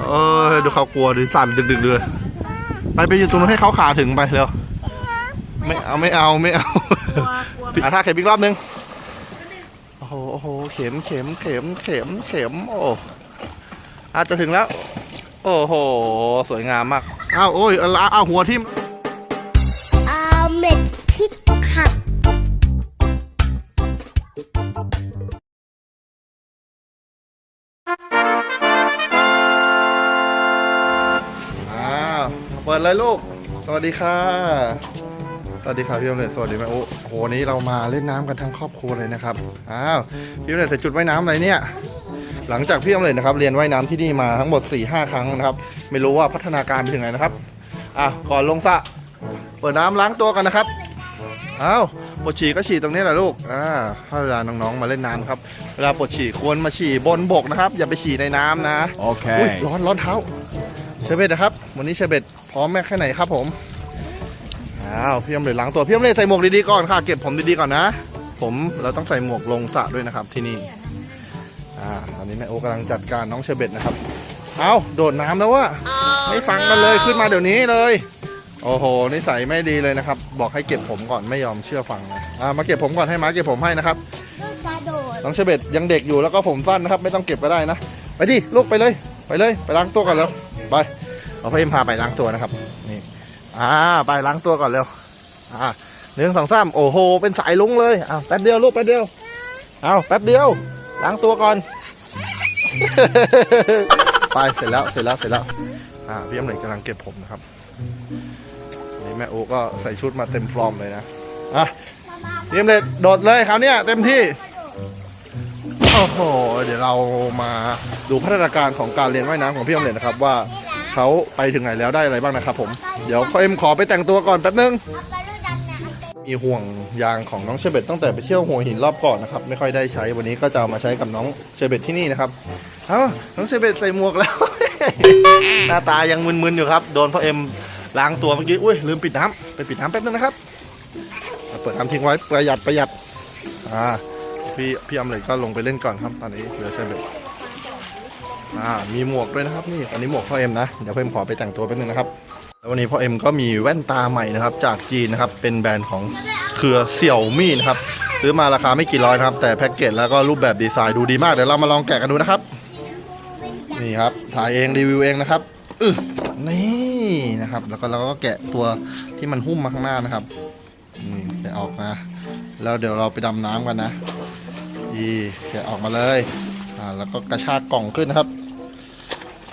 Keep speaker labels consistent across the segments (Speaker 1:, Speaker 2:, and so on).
Speaker 1: เออดูเขากลัวดิสั่นดึกๆเลยไปไปอยู่ตรงนู้นให้เขาขาถึงไปเร็วไม่เอาไม่เอาไม่เอาอะถ้าเข็มอีกรอบนึงโอ้โหโอ้โหเข็มเข็มเข็มเข็มเข็มโอ้อาจจะถึงแล้ว โอ้โห สวยงามมากอ้าวโอ้ยเอาเอาหัวทิ่ม ปิดเลยลูก สวัสดีค่ะ สวัสดีค่ะพี่อมเลตสวัสดีแม่โอ้โหวันนี้เรามาเล่นน้ำกันทั้งครอบครัวเลยนะครับ อ้าว พี่อมเลตใส่จุดว่ายน้ำอะไรเนี่ย หลังจากพี่อมเลตนะครับเรียนว่ายน้ำที่นี่มาทั้งหมด4ี่ห้าครั้งนะครับ ไม่รู้ว่าพัฒนาการไปถึงไหนนะครับ อะ ก่อนลงสระ เปิดน้ำล้างตัวกันนะครับ อ้าวปวดฉี่ก็ฉี่ตรงนี้แหละลูก อ่าถ้าเวลาน้องๆมาเล่นน้ำครับ เวลาปวดฉี่ควรมาฉี่บนบกนะครับ อย่าไปฉี่ในน้ำนะอุ้ย
Speaker 2: Okay.
Speaker 1: ร้อนร้อนเท้าเชเบตนะครับ วันนี้เชเบตพร้อมแม่แค่ไหนครับผมอ้าวพี่อมเลยล้างตัวพี่อมเลยใส่หมวกดีๆก่อนค่ะ เก็บผมดีๆก่อนนะ ผมเราต้องใส่หมวกลงสระด้วยนะครับที่นี่อ่าตอนนี้แม่โอกำลังจัดการน้องเชเบตนะครับเอาโดดน้ำแล้ววะไม่ฟังกันเลยขึ้นมาเดี๋ยวนี้เลย โอ้โหนิสัยไม่ดีเลยนะครับ บอกให้เก็บผมก่อนไม่ยอมเชื่อฟังนะอ่ามาเก็บผมก่อนให้มาเก็บผมให้นะครับ
Speaker 3: ลูกกระโดด
Speaker 1: น้องเชเบตยังเด็กอยู่แล้วก็ผมสั้นนะครับ ไม่ต้องเก็บก็ได้นะ ไปดิลูกไปเลย ไปเลย ไปล้างตัวก่อนเร็วไป เอาพ่เอ็มพาไปล้างตัวนะครับนี่อ่าไปล้างตัวก่อนเร็วอ่าหนึ่งสองสามโอ้โห เป็นสายลุงเลยอ้าวแป๊บเดียวลูกแป๊บเดียวเอาแป๊บเดียว ล้างตัวก่อน ไปเสร็จแล้วเสร็จแล้วเสร็จแล้วอ่าพี่อมเหลยกำลังเก็บผมนะครับนี่แม่โอก็ใส่ชุดมาเต็มฟอร์มเลยนะอะพี่อมเลยโดดเลยคราวนี้เต็มที่โอ้โหเดี๋ยวเรามาดูพัฒนาการของการเรียนว่ายน้ำของพี่อมเล็ตนะครับว่า เขาไปถึงไหนแล้วได้อะไรบ้างนะครับผมเดี๋ยวพ่อเอ็มขอไปแต่งตัวก่อนแป๊บนึงมีห่วงยางของน้องเชเบตตั้งแต่ไปเที่ยวหัวหินรอบก่อนนะครับไม่ค่อยได้ใช้วันนี้ก็จะเอามาใช้กับน้องเชเบตที่นี่นะครับเอ้าน้องเชเบตใส่หมวกแล้ว หน้าตายังมึนๆอยู่ครับโดนพ่อเอ็มล้างตัวเมื่อกี้อุ้ยลืมปิดน้ำไปปิดน้ำแป๊บนึงนะครับเปิดน้ำทิ้งไว้ประหยัดประหยัดอ่าพี่พี่อมเลยก็ลงไปเล่นก่อนครับตอนนี้เหลือเชเบต อ่ามีหมวกด้วยนะครับนี่อันนี้หมวกพ่อเอ็มนะเดี๋ยวพ่อเอ็มขอไปแต่งตัวแป๊บนึงนะครับแล้ววันนี้พ่อเอ็มก็มีแว่นตาใหม่นะครับ จากจีนนะครับเป็นแบรนด์ของเครือเสี่ยวมี่นะครับซื้อมาราคาไม่กี่ร้อยนะครับ แต่แพ็กเกจแล้วก็รูปแบบดีไซน์ดูดีมากเดี๋ยวเรามาลองแกะกันดูนะครับนี่ครับถ่ายเองรีวิวเองนะครับอึนี่นะครับ แล้วก็เราก็แกะตัวที่มันหุ้มมาข้างหน้านะครับนี่แกะออกนะแล้วเดี๋ยวเราไปดำน้ำกันนะอีแกะออกมาเลยอ่าแล้วก็กระชากกล่องขึ้นนะครับ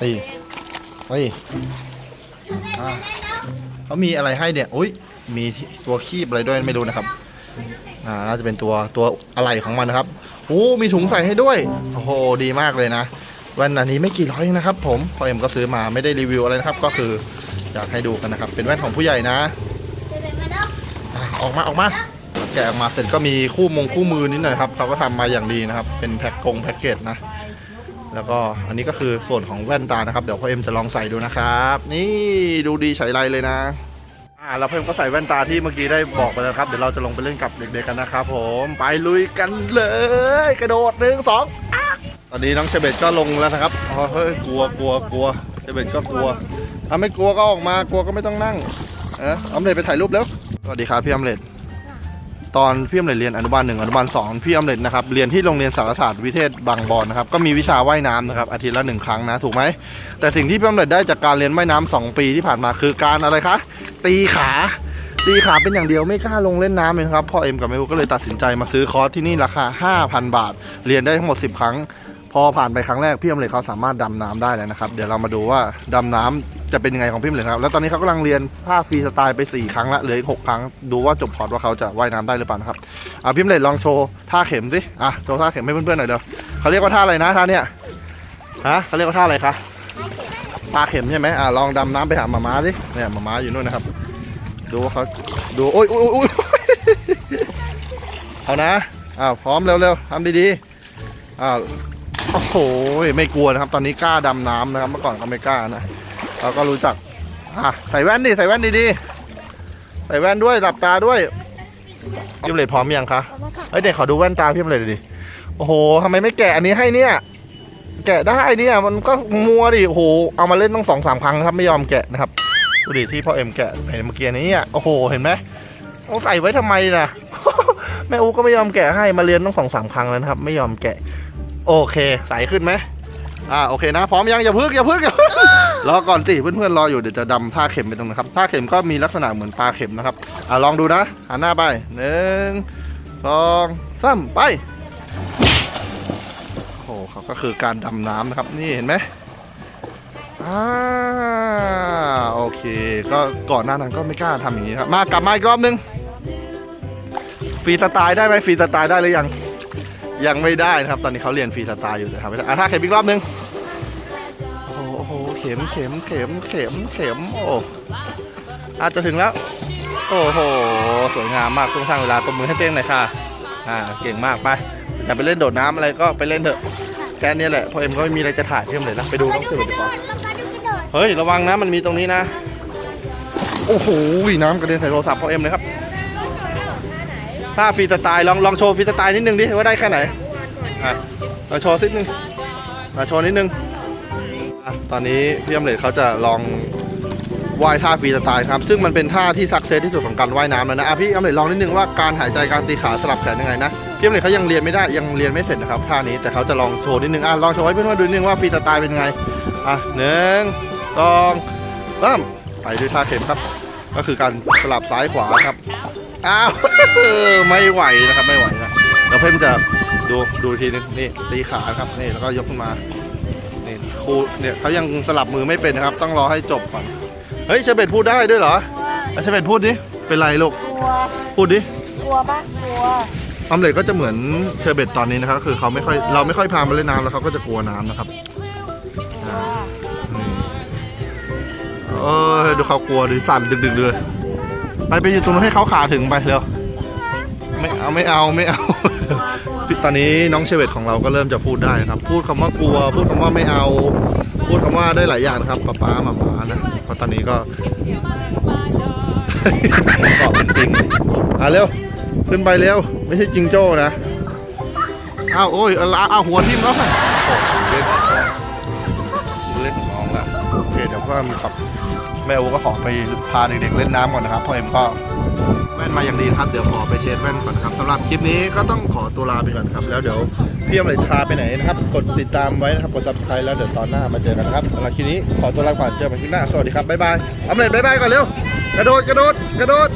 Speaker 1: นี่นี่อ่าเขามีอะไรให้เนี่ยอุ้ยมีตัวคีบอะไรด้วยไม่รู้นะครับ อ่า น่าจะเป็นตัวตัวอะไรของมันนะครับโอ้มีถุงใส่ให้ด้วย โอ้โห ดีมากเลยนะแว่นอันนี้ไม่กี่ร้อยนะครับ ผมพอเอ็มก็ซื้อมาไม่ได้รีวิวอะไรนะครับ ก็คืออยากให้ดูกันนะครับ เป็นแว่นของผู้ใหญ่นะ ออกมาออกมา แกะออกมาเสร็จก็มีคู่มงคู่มือนิดหน่อยครับเขาก็ทำมาอย่างดีนะครับ เป็นแพ็คกงแพ็กเกจนะ แล้วก็อันนี้ก็คือส่วนของแว่นตานะครับ เดี๋ยวพ่อเอ็มจะลองใส่ดูนะครับ นี่ดูดีใช้ไรเลยนะอ่าแล้วพ่อเอ็มก็ใส่แว่นตาที่เมื่อกี้ได้บอกไปแล้วครับ เดี๋ยวเราจะลงไปเล่นกับเด็กๆกันนะครับผมไปลุยกันเลย กระโดดหนึ่งสองตอนนี้น้องเชเบตก็ลงแล้วนะครับเฮ้ยกลัวกลัวกลัวเชเบตก็กลัวถ้าไม่กลัวก็ออกมากลัวก็ไม่ต้องนั่งเออออมเล็ตไปถ่ายรูปแล้วสวัสดีครับพี่ออมเล็ต ตอนพี่อมเล็ตเรียนอนุบาลหนึ่งอนุบาลสองพี่อมเล็ตนะครับเรียนที่โรงเรียนสารศาสตร์วิเทศบางบอนนะครับก็มีวิชาว่ายน้ำนะครับอาทิตย์ละหนึ่งครั้งนะถูกไหมแต่สิ่งที่พี่อมเล็ตได้จากการเรียนว่ายน้ำสองปีที่ผ่านมาคือการอะไรคะตีขาตีขาเป็นอย่างเดียวไม่กล้าลงเล่นน้ำเลยครับพ่อเอ็มกับแม่อูก็เลยตัดสินใจมาซื้อคอร์สที่นี่ราคา 5,000 บาท เรียนได้ทั้งหมด 10 ครั้ง อผ่านไปครั้งแรกพี่อมเล็ตเขาสามารถดำน้ำได้แล้วนะครับ เดี๋ยวเรามาดูว่าดำน้ำจะเป็นยังไงของพี่อมเล็ตครับ แล้วตอนนี้เขากำลังเรียนภาฟรีสไตล์ไปสี่ครั้งละเหลืออีกหกครั้งดูว่าจบพอร์ตว่าเขาจะว่ายน้ำได้หรือเปล่านะครับอะพิมพ์เลยลองโชว์ท่าเข็มสิอะโชว์ท่าเข็มให้เพื่อนๆหน่อยเดี๋ยวเขาเรียกว่าท่าอะไรนะท่าเนี้ยฮะเขาเรียกว่าท่าอะไรคะท่าเข็มใช่ไหมอะลองดำน้ำไปหาหมาม้าสิเนี่ยหมาม้าอยู่นู่นนะครับ ดูว่าเขาดูโอ้ยโอ้ยโอ้ย เอานะอ่าพร้อมเร็วๆทำดีๆอ่า โอ้โหไม่กลัวนะครับ ตอนนี้กล้าดำน้ำนะครับ เมื่อก่อนเขาไม่กล้านะเราก็รู้จักอะใส่แว่นดิใส่แว่นดีๆใส่แว่นด้วยหลับตาด้วยพิมพ์เลยพร้อมยังคะ
Speaker 3: เอามาค่ะ
Speaker 1: เอ้ยเด็กขอดูแว่นตาพี่เลยดิโอ้โหทำไมไม่แกะอันนี้ให้เนี่ย แกะได้เนี่ยมันก็มัวดิโอ้โหเอามาเล่นต้องสองสามครั้งนะครับไม่ยอมแกะนะครับดูดิที่พ่อเอ็มแกะไปเมื่อกี้นี้อะโอ้โหเห็นไหมเอาใส่ไว้ทำไมนะแม่อูก็ไม่ยอมแกะให้มาเรียนต้องสองสามครั้งแล้วนะครับ ไม่ยอมแกะ โอเค ใสขึ้นไหมอ่าโอเคนะ พร้อมยังอย่าพึ่งอย่าพึ่งอย่าพึ่งรอก่อนสิเพื่อนๆรออยู่เดี๋ยวจะดำท่าเข็มไปตรงนะครับท่าเข็มก็มีลักษณะเหมือนปลาเข็มนะครับอ่าลองดูนะหันหน้าไปหนึ่งสองสามไปโอ้โหเขาก็คือการดำน้ำนะครับนี่เห็นไหมอ่าโอเค ก็ก่อนหน้านั้นก็ไม่กล้าทำอย่างนี้ครับมากลับมาอีกรอบนึงฟรีสไตล์ได้ไหมฟรีสไตล์ได้หรือยัง ยังไม่ได้นะครับ ตอนนี้เขาเรียนฟรีสไตล์อยู่นะครับไม่ได้อะถ้าเข็มอีกรอบนึงโอ้โหเข็มเข็มเข็มเข็มเข็มโอ้อาจจะถึงแล้ว โอ้โห สวยงามมากช่วงทางเวลาตบมือให้เต้งหน่อยค่ะ อ่า เก่งมากไป อย่าไปเล่นโดดน้ำอะไรก็ไปเล่นเถอะ แค่นี้แหละพอเอ็มก็ไม่มีอะไรจะถ่ายเพิ่มเลยนะ ไปดูน้องเสือดีกว่าเฮ้ย ระวังนะ มันมีตรงนี้นะ โอ้โห น้ำกระเด็นใส่โทรศัพท์พ่อเอ็มเลยครับ ถ้าฟรีสไตล์ลองลองโชว์ฟรีสไตล์นิดนึงดิว่าได้แค่ไหนอะลองโชว์นิดนึงมาโชว์นิดนึงอะตอนนี้พี่อมเลดเขาจะลองว่ายท่าฟรีสไตล์ครับ ซึ่งมันเป็นท่าที่ซักเซสที่สุดของการว่ายน้ำแล้วนะอะพี่อมเลดลองนิดนึงว่าการหายใจการตีขาสลับแขนยังไงนะพี่อมเลดเขายังเรียนไม่ได้ยังเรียนไม่เสร็จนะครับท่านี้แต่เขาจะลองโชว์นิดนึงอะลองโชว์ให้เพื่อนๆดูนิดนึงว่าฟรีสไตล์เป็นไงอะหนึ่งสองสามไปด้วยท่าเข็มครับ ก็คือการสลับซ้ายขวาครับอ้าว ไม่ไหวนะครับไม่ไหวนะเดี๋ยวเพื่อนจะดูดูอีกทีนึงนี่ตีขาครับนี่แล้วก็ยกขึ้นมานี่ครูเนี่ยเขายังสลับมือไม่เป็นนะครับ ต้องรอให้จบก่อนเฮ้ยเชเบตพูดได้ด้วยเหรออะเชเบตพูดดิเป็นไรลูก
Speaker 2: กลัว
Speaker 1: พูดดิ
Speaker 2: กลัวปะกลัว
Speaker 1: ออมเล็ตก็จะเหมือนเชอร์เบตตอนนี้นะครับคือเขาไม่ค่อยเราไม่ค่อยพามาเล่นน้ำแล้วเขาก็จะกลัวน้ำนะครับ
Speaker 2: กลัว
Speaker 1: อืมเออดูเขากลัวดิสั่นดึกๆเลยไปไปอยู่ตรงนั้นให้เขาขาถึงไปเร็วไม่ เอาไม่เอาไม่เอาตอนนี้น้องเชเวตของเราก็เริ่มจะพูดได้นะครับ พูดคำว่ากลัว พูดคำว่าไม่เอา พูดคำว่าได้หลายอย่างนะครับป๊าป๊าหมาหมานะเพราะตอนนี้ก็เกาะเป็นปิงอะเร็วขึ้นไปเร็วไม่ใช่จิงโจ้นะอ้าวโอ้ยเอาเอาหัวทิ่มแล้วค่ะเล่นนของน้องละโอเคเดี๋ยวก็มีขับ แม่โอก็ขอไปพาเด็กๆเล่นน้ำก่อนนะครับพ่อเอ็มก็แว่นมาอย่างดีครับเดี๋ยวขอไปเทสแว่นก่อนนะครับสำหรับคลิปนี้ก็ต้องขอตัวลาไปก่อนครับ แล้วเดี๋ยวพี่อมเลยพาไปไหนนะครับ กดติดตามไว้นะครับกด subscribe แล้วเดี๋ยวตอนหน้ามาเจอกันครับสำหรับคลิปนี้ขอตัวลาก่อนเจอกันคลิปหน้าสวัสดีครับบ๊ายบายอมเลยบ๊ายบายก่อนเร็วกระโดดกระโดดกระโด
Speaker 2: ด